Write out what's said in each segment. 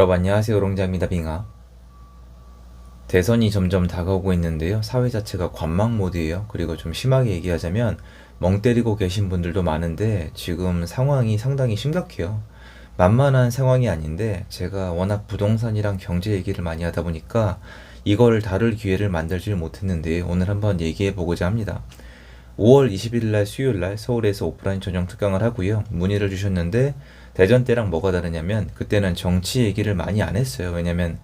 여러분 안녕하세요. 롱자입니다. 빙하. 대선이 점점 다가오고 있는데요. 사회 자체가 관망 모드예요. 그리고 좀 심하게 얘기하자면 멍 때리고 계신 분들도 많은데 지금 상황이 상당히 심각해요. 만만한 상황이 아닌데 제가 워낙 부동산이랑 경제 얘기를 많이 하다 보니까 이걸 다룰 기회를 만들질 못했는데 오늘 한번 얘기해 보고자 합니다 5월 20일 날 수요일 날 서울에서 오프라인 전용 특강을 하고요. 문의를 주셨는데 대전 때랑 뭐가 다르냐면 그때는 정치 얘기를 많이 안 했어요. 왜냐면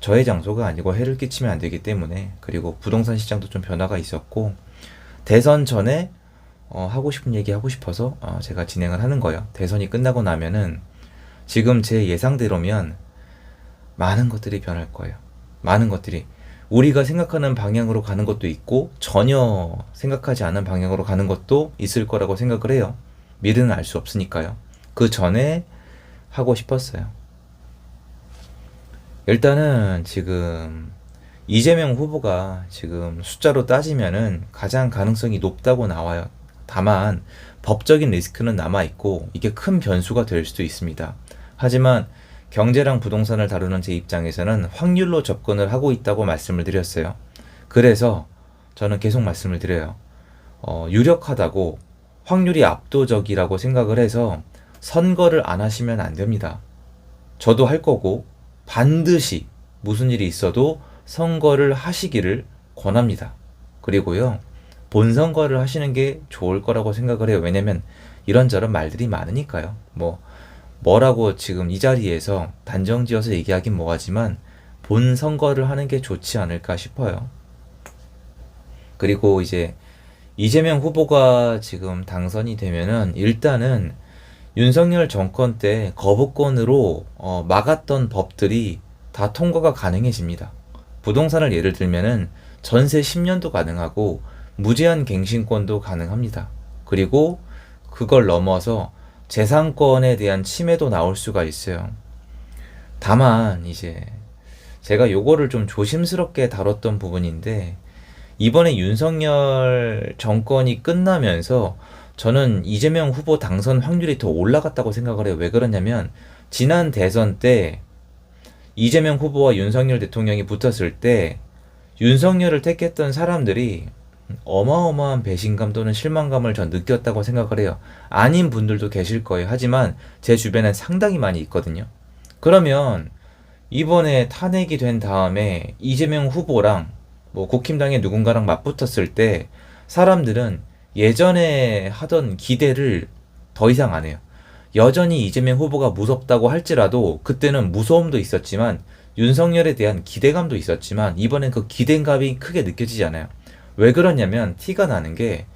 저의 장소가 아니고 해를 끼치면 안 되기 때문에 그리고 부동산 시장도 좀 변화가 있었고 대선 전에 어, 하고 싶은 얘기 하고 싶어서 어, 제가 진행을 하는 거예요. 대선이 끝나고 나면은 지금 제 예상대로면 많은 것들이 변할 거예요. 많은 것들이 우리가 생각하는 방향으로 가는 것도 있고 전혀 생각하지 않은 방향으로 가는 것도 있을 거라고 생각을 해요. 미래는 알 수 없으니까요. 그 전에 하고 싶었어요. 일단은 지금 이재명 후보가 지금 숫자로 따지면은 가장 가능성이 높다고 나와요. 다만 법적인 리스크는 남아 있고 이게 큰 변수가 될 수도 있습니다. 하지만 경제랑 부동산을 다루는 제 입장에서는 확률로 접근을 하고 있다고 말씀을 드렸어요. 그래서 저는 계속 말씀을 드려요. 어, 유력하다고 확률이 압도적이라고 생각을 해서 선거를 안 하시면 안 됩니다. 저도 할 거고 반드시 무슨 일이 있어도 선거를 하시기를 권합니다. 그리고요, 본선거를 하시는 게 좋을 거라고 생각을 해요. 왜냐면 이런저런 말들이 많으니까요. 뭐, 뭐라고 지금 이 자리에서 단정 지어서 얘기하긴 뭐하지만 본 선거를 하는 게 좋지 않을까 싶어요. 그리고 이제 이재명 후보가 지금 당선이 되면은 일단은 윤석열 정권 때 거부권으로 어, 막았던 법들이 다 통과가 가능해집니다. 부동산을 예를 들면은 전세 10년도 가능하고 무제한 갱신권도 가능합니다. 그리고 그걸 넘어서 재산권에 대한 침해도 나올 수가 있어요. 다만 이제 제가 요거를 좀 조심스럽게 다뤘던 부분인데 이번에 윤석열 정권이 끝나면서 저는 이재명 후보 당선 확률이 더 올라갔다고 생각을 해요. 왜 그러냐면 지난 대선 때 이재명 후보와 윤석열 대통령이 붙었을 때 윤석열을 택했던 사람들이 어마어마한 배신감 또는 실망감을 전 느꼈다고 생각을 해요. 아닌 분들도 계실 거예요. 하지만 제 주변엔 상당히 많이 있거든요. 그러면 이번에 탄핵이 된 다음에 이재명 후보랑 뭐 국힘당의 누군가랑 맞붙었을 때 사람들은 예전에 하던 기대를 더 이상 안 해요. 여전히 이재명 후보가 무섭다고 할지라도 그때는 무서움도 있었지만 윤석열에 대한 기대감도 있었지만 이번엔 그 기대감이 크게 느껴지지 않아요. 왜 그러냐면 티가 나는 게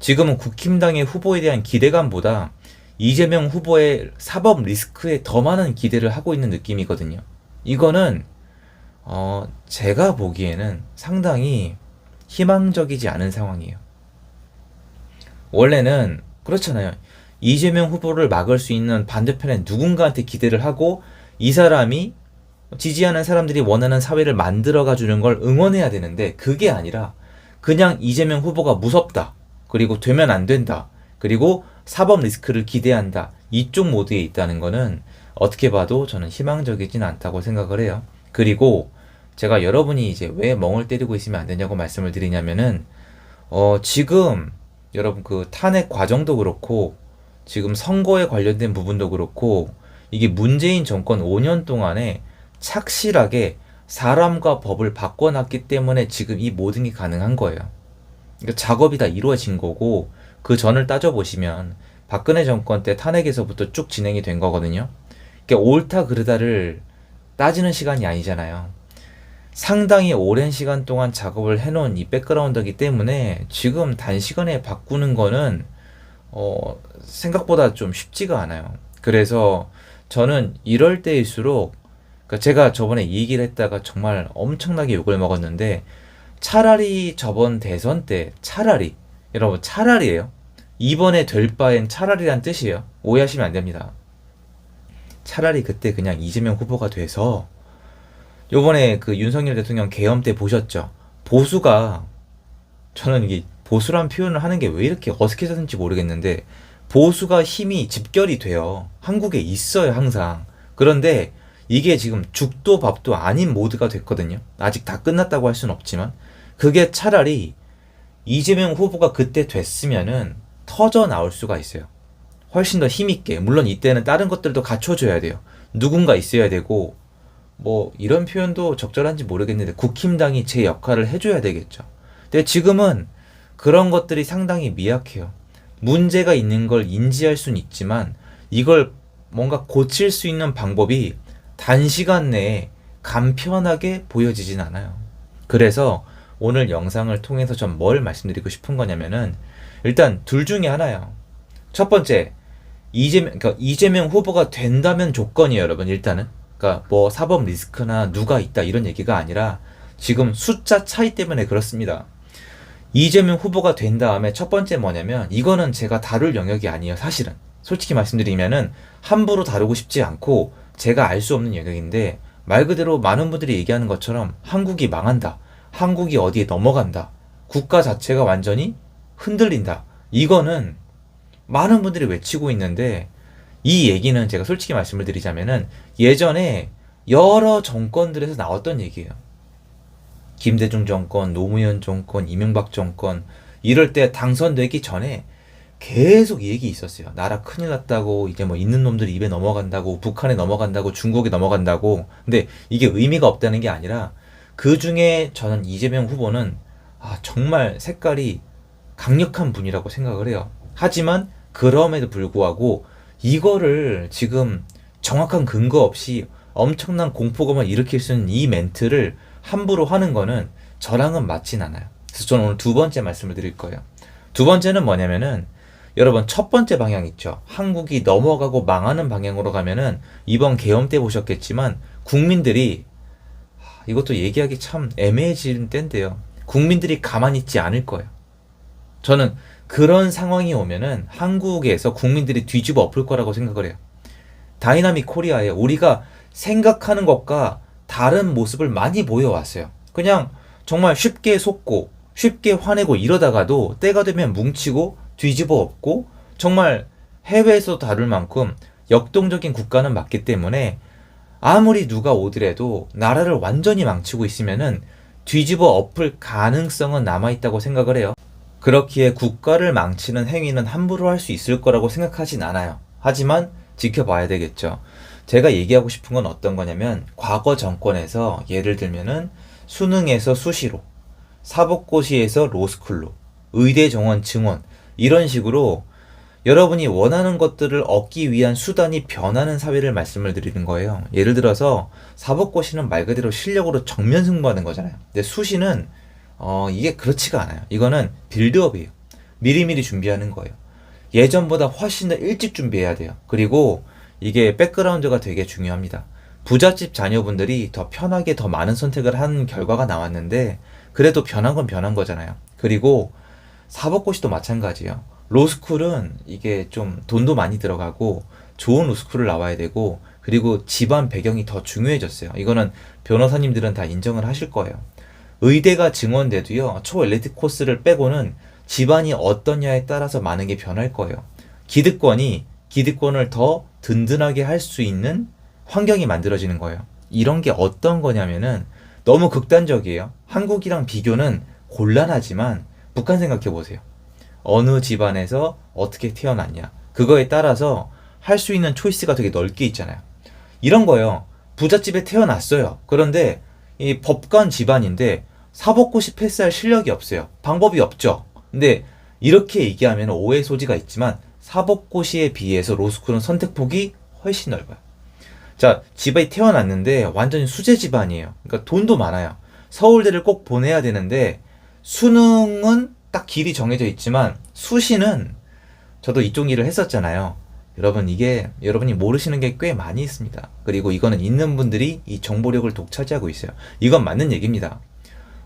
지금은 국힘당의 후보에 대한 기대감보다 이재명 후보의 사법 리스크에 더 많은 기대를 하고 있는 느낌이거든요. 이거는 어 제가 보기에는 상당히 희망적이지 않은 상황이에요. 원래는 그렇잖아요. 이재명 후보를 막을 수 있는 반대편에 누군가한테 기대를 하고 이 사람이 지지하는 사람들이 원하는 사회를 만들어가 주는 걸 응원해야 되는데 그게 아니라 그냥 이재명 후보가 무섭다. 그리고 되면 안 된다. 그리고 사법 리스크를 기대한다. 이쪽 모드에 있다는 거는 어떻게 봐도 저는 희망적이진 않다고 생각을 해요. 그리고 제가 여러분이 이제 왜 멍을 때리고 있으면 안 되냐고 말씀을 드리냐면은 어 지금 여러분 그 탄핵 과정도 그렇고 지금 선거에 관련된 부분도 그렇고 이게 문재인 정권 5년 동안에 착실하게 사람과 법을 바꿔놨기 때문에 지금 이 모든 게 가능한 거예요. 그러니까 작업이 다 이루어진 거고 그 전을 따져보시면 박근혜 정권 때 탄핵에서부터 쭉 진행이 된 거거든요. 그러니까 옳다 그르다를 따지는 시간이 아니잖아요. 상당히 오랜 시간 동안 작업을 해놓은 이 백그라운드이기 때문에 지금 단시간에 바꾸는 거는 어, 생각보다 좀 쉽지가 않아요. 그래서 저는 이럴 때일수록 그러니까 제가 저번에 이 얘기를 했다가 정말 엄청나게 욕을 먹었는데 차라리 저번 대선 때 차라리 여러분 차라리예요. 이번에 될 바엔 차라리란 뜻이에요. 오해하시면 안 됩니다. 차라리 그때 그냥 이재명 후보가 돼서 요번에 그 윤석열 대통령 계엄 때 보셨죠? 보수가 저는 이게 보수란 표현을 하는 게 왜 이렇게 어색해졌는지 모르겠는데 보수가 힘이 집결이 돼요. 한국에 있어요, 항상. 그런데 이게 지금 죽도 밥도 아닌 모드가 됐거든요. 아직 다 끝났다고 할 수는 없지만 그게 차라리 이재명 후보가 그때 됐으면은 터져 나올 수가 있어요. 훨씬 더 힘있게. 물론 이때는 다른 것들도 갖춰줘야 돼요. 누군가 있어야 되고, 뭐, 이런 표현도 적절한지 모르겠는데, 국힘당이 제 역할을 해줘야 되겠죠. 근데 지금은 그런 것들이 상당히 미약해요. 문제가 있는 걸 인지할 수는 있지만, 이걸 뭔가 고칠 수 있는 방법이 단시간 내에 간편하게 보여지진 않아요. 그래서 오늘 영상을 통해서 좀뭘 말씀드리고 싶은 거냐면은 일단 둘 중에 하나예요. 첫 번째 이재명 그러니까 이재명 후보가 된다면 조건이에요, 여러분. 일단은 그러니까 뭐 사법 리스크나 누가 있다 이런 얘기가 아니라 지금 숫자 차이 때문에 그렇습니다. 이재명 후보가 된 다음에 첫 번째 뭐냐면 이거는 제가 다룰 영역이 아니에요, 사실은. 솔직히 말씀드리면은 함부로 다루고 싶지 않고 제가 알 수 없는 영역인데 말 그대로 많은 분들이 얘기하는 것처럼 한국이 망한다. 한국이 어디에 넘어간다. 국가 자체가 완전히 흔들린다. 이거는 많은 분들이 외치고 있는데 이 얘기는 제가 솔직히 말씀을 드리자면은 예전에 여러 정권들에서 나왔던 얘기예요. 김대중 정권, 노무현 정권, 이명박 정권 이럴 때 당선되기 전에 계속 이 얘기 있었어요. 나라 큰일 났다고 이제 뭐 있는 놈들이 입에 넘어간다고 북한에 넘어간다고 중국에 넘어간다고. 근데 이게 의미가 없다는 게 아니라 그 중에 저는 이재명 후보는 아, 정말 색깔이 강력한 분이라고 생각을 해요. 하지만 그럼에도 불구하고 이거를 지금 정확한 근거 없이 엄청난 공포감을 일으킬 수 있는 이 멘트를 함부로 하는 거는 저랑은 맞진 않아요. 그래서 저는 오늘 두 번째 말씀을 드릴 거예요. 두 번째는 뭐냐면은 여러분 첫 번째 방향 있죠. 한국이 넘어가고 망하는 방향으로 가면은 이번 계엄 때 보셨겠지만 국민들이 하, 이것도 얘기하기 참 애매해지는 때인데요. 국민들이 가만히 있지 않을 거예요. 저는 그런 상황이 오면은 한국에서 국민들이 뒤집어 엎을 거라고 생각을 해요. 다이나믹 코리아에 우리가 생각하는 것과 다른 모습을 많이 보여왔어요. 그냥 정말 쉽게 속고 쉽게 화내고 이러다가도 때가 되면 뭉치고 뒤집어 엎고 정말 해외에서 다룰 만큼 역동적인 국가는 맞기 때문에 아무리 누가 오더라도 나라를 완전히 망치고 있으면은 뒤집어 엎을 가능성은 남아있다고 생각을 해요. 그렇기에 국가를 망치는 행위는 함부로 할 수 있을 거라고 생각하진 않아요. 하지만 지켜봐야 되겠죠. 제가 얘기하고 싶은 건 어떤 거냐면 과거 정권에서 예를 들면은 수능에서 수시로, 사법고시에서 로스쿨로, 의대 정원 증원 이런 식으로 여러분이 원하는 것들을 얻기 위한 수단이 변하는 사회를 말씀을 드리는 거예요. 예를 들어서 사법고시는 말 그대로 실력으로 정면 승부하는 거잖아요. 근데 수시는 어, 이게 그렇지가 않아요. 이거는 빌드업이에요. 미리미리 준비하는 거예요. 예전보다 훨씬 더 일찍 준비해야 돼요. 그리고 이게 백그라운드가 되게 중요합니다. 부잣집 자녀분들이 더 편하게 더 많은 선택을 한 결과가 나왔는데 그래도 변한 건 변한 거잖아요. 그리고 사법고시도 마찬가지예요. 로스쿨은 이게 좀 돈도 많이 들어가고 좋은 로스쿨을 나와야 되고 그리고 집안 배경이 더 중요해졌어요. 이거는 변호사님들은 다 인정을 하실 거예요. 의대가 증원돼도요, 초엘리트 코스를 빼고는 집안이 어떠냐에 따라서 많은 게 변할 거예요. 기득권이 기득권을 더 든든하게 할 수 있는 환경이 만들어지는 거예요. 이런 게 어떤 거냐면은 너무 극단적이에요. 한국이랑 비교는 곤란하지만 북한 생각해 보세요. 어느 집안에서 어떻게 태어났냐. 그거에 따라서 할 수 있는 초이스가 되게 넓게 있잖아요. 이런 거요. 부잣집에 태어났어요. 그런데 이 법관 집안인데 사법고시 패스할 실력이 없어요. 방법이 없죠. 근데 이렇게 얘기하면 오해 소지가 있지만 사법고시에 비해서 로스쿨은 선택폭이 훨씬 넓어요. 자, 집에 태어났는데 완전히 수재 집안이에요. 그러니까 돈도 많아요. 서울대를 꼭 보내야 되는데 수능은 딱 길이 정해져 있지만 수시는 저도 이쪽 일을 했었잖아요. 여러분 이게 여러분이 모르시는 게 꽤 많이 있습니다. 그리고 이거는 있는 분들이 이 정보력을 독차지하고 있어요. 이건 맞는 얘기입니다.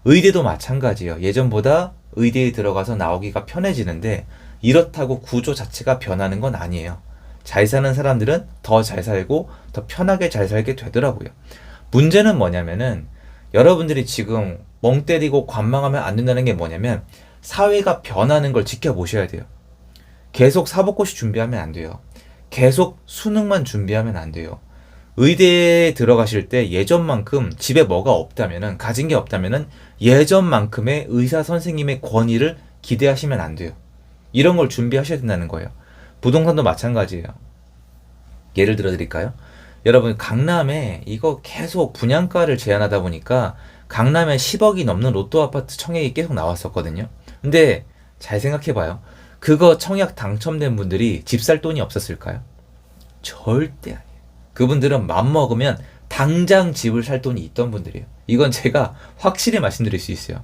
의대도 마찬가지예요. 예전보다 의대에 들어가서 나오기가 편해지는데 이렇다고 구조 자체가 변하는 건 아니에요. 잘 사는 사람들은 더 잘 살고 더 편하게 잘 살게 되더라고요. 문제는 뭐냐면은 여러분들이 지금 멍 때리고 관망하면 안 된다는 게 뭐냐면 사회가 변하는 걸 지켜보셔야 돼요. 계속 사법고시 준비하면 안 돼요. 계속 수능만 준비하면 안 돼요. 의대에 들어가실 때 예전만큼 집에 뭐가 없다면은 가진 게 없다면은 예전만큼의 의사 선생님의 권위를 기대하시면 안 돼요. 이런 걸 준비하셔야 된다는 거예요. 부동산도 마찬가지예요. 예를 들어 드릴까요? 여러분 강남에 이거 계속 분양가를 제한하다 보니까 강남에 10억이 넘는 로또 아파트 청약이 계속 나왔었거든요. 근데 잘 생각해 봐요. 그거 청약 당첨된 분들이 집 살 돈이 없었을까요? 절대 아니에요. 그분들은 맘 먹으면 당장 집을 살 돈이 있던 분들이에요. 이건 제가 확실히 말씀드릴 수 있어요.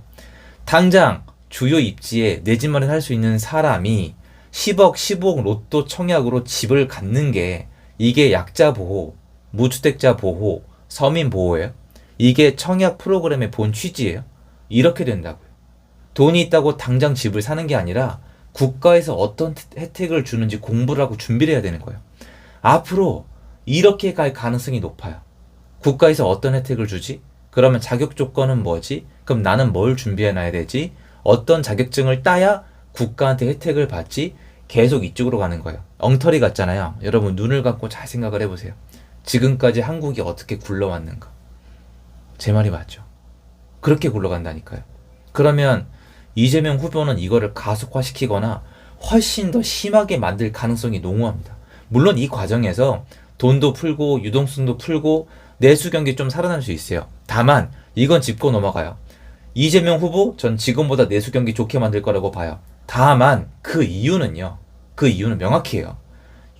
당장 주요 입지에 내 집 마련할 수 있는 사람이 10억, 15억 로또 청약으로 집을 갖는 게 이게 약자 보호, 무주택자 보호, 서민 보호예요. 이게 청약 프로그램의 본 취지예요. 이렇게 된다고요. 돈이 있다고 당장 집을 사는 게 아니라 국가에서 어떤 혜택을 주는지 공부를 하고 준비를 해야 되는 거예요. 앞으로 이렇게 갈 가능성이 높아요. 국가에서 어떤 혜택을 주지? 그러면 자격 조건은 뭐지? 그럼 나는 뭘 준비해 놔야 되지? 어떤 자격증을 따야 국가한테 혜택을 받지? 계속 이쪽으로 가는 거예요. 엉터리 같잖아요. 여러분 눈을 감고 잘 생각을 해보세요. 지금까지 한국이 어떻게 굴러왔는가? 제 말이 맞죠? 그렇게 굴러간다니까요. 그러면 이재명 후보는 이거를 가속화시키거나 훨씬 더 심하게 만들 가능성이 농후합니다. 물론 이 과정에서 돈도 풀고 유동성도 풀고 내수 경기 좀 살아날 수 있어요. 다만 이건 짚고 넘어가요. 이재명 후보 전 지금보다 내수 경기 좋게 만들 거라고 봐요. 다만 그 이유는요. 그 이유는 명확해요.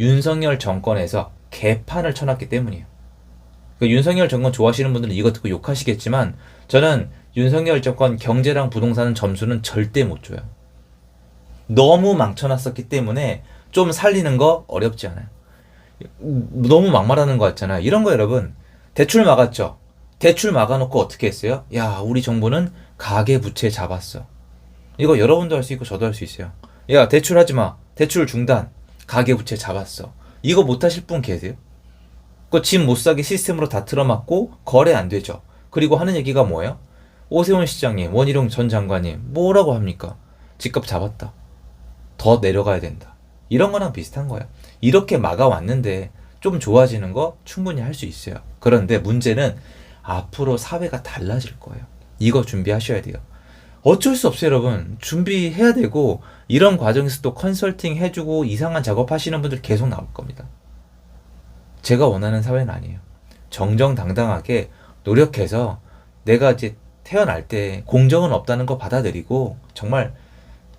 윤석열 정권에서 개판을 쳐놨기 때문이에요. 그 윤석열 정권 좋아하시는 분들은 이거 듣고 욕하시겠지만 저는 윤석열 정권 경제랑 부동산 점수는 절대 못 줘요. 너무 망쳐놨었기 때문에 좀 살리는 거 어렵지 않아요. 너무 막말하는 거 같잖아요. 이런 거 여러분 대출 막았죠. 대출 막아놓고 어떻게 했어요? 야 우리 정부는 가계 부채 잡았어. 이거 여러분도 할 수 있고 저도 할 수 있어요. 야 대출하지 마. 대출 중단. 가계 부채 잡았어. 이거 못 하실 분 계세요? 그 집 못 사게 시스템으로 다 틀어막고 거래 안 되죠. 그리고 하는 얘기가 뭐예요? 오세훈 시장님, 원희룡 전 장관님 뭐라고 합니까? 집값 잡았다. 더 내려가야 된다. 이런 거랑 비슷한 거예요. 이렇게 막아왔는데 좀 좋아지는 거 충분히 할 수 있어요. 그런데 문제는 앞으로 사회가 달라질 거예요. 이거 준비하셔야 돼요. 어쩔 수 없어요, 여러분. 준비해야 되고, 이런 과정에서 또 컨설팅 해주고 이상한 작업 하시는 분들 계속 나올 겁니다. 제가 원하는 사회는 아니에요. 정정당당하게 노력해서 내가 이제 태어날 때 공정은 없다는 거 받아들이고, 정말,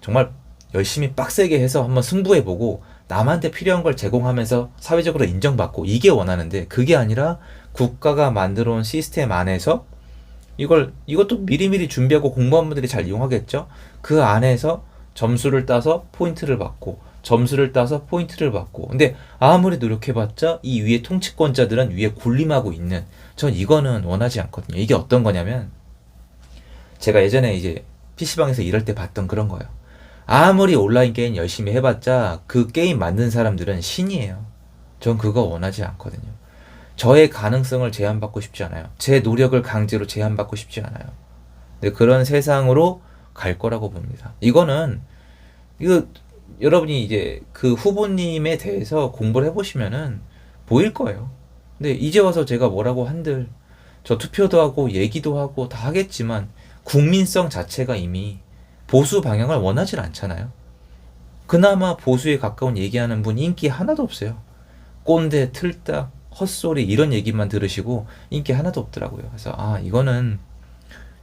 정말 열심히 빡세게 해서 한번 승부해 보고, 남한테 필요한 걸 제공하면서 사회적으로 인정받고, 이게 원하는데, 그게 아니라 국가가 만들어 온 시스템 안에서 이걸 이것도 미리미리 준비하고 공부한 분들이 잘 이용하겠죠. 그 안에서 점수를 따서 포인트를 받고 점수를 따서 포인트를 받고 근데 아무리 노력해봤자 이 위에 통치권자들은 위에 군림하고 있는 전 이거는 원하지 않거든요. 이게 어떤 거냐면 제가 예전에 이제 PC방에서 일할 때 봤던 그런 거예요. 아무리 온라인 게임 열심히 해봤자 그 게임 만든 사람들은 신이에요. 전 그거 원하지 않거든요. 저의 가능성을 제한받고 싶지 않아요. 제 노력을 강제로 제한받고 싶지 않아요. 근데 그런 세상으로 갈 거라고 봅니다. 이거는 이거 여러분이 이제 그 후보님에 대해서 공부를 해보시면은 보일 거예요. 근데 이제 와서 제가 뭐라고 한들 저 투표도 하고 얘기도 하고 다 하겠지만 국민성 자체가 이미 보수 방향을 원하질 않잖아요. 그나마 보수에 가까운 얘기하는 분 인기 하나도 없어요. 꼰대, 틀딱, 헛소리 이런 얘기만 들으시고 인기 하나도 없더라고요. 그래서 아 이거는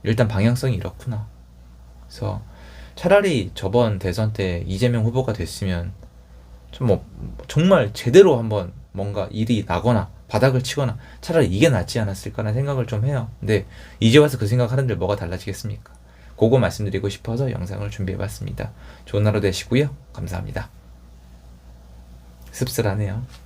일단 방향성이 이렇구나. 그래서 차라리 저번 대선 때 이재명 후보가 됐으면 좀 뭐 정말 제대로 한번 뭔가 일이 나거나 바닥을 치거나 차라리 이게 낫지 않았을까라는 생각을 좀 해요. 근데 이제 와서 그 생각하는데 뭐가 달라지겠습니까? 그거 말씀드리고 싶어서 영상을 준비해봤습니다. 좋은 하루 되시고요. 감사합니다. 씁쓸하네요.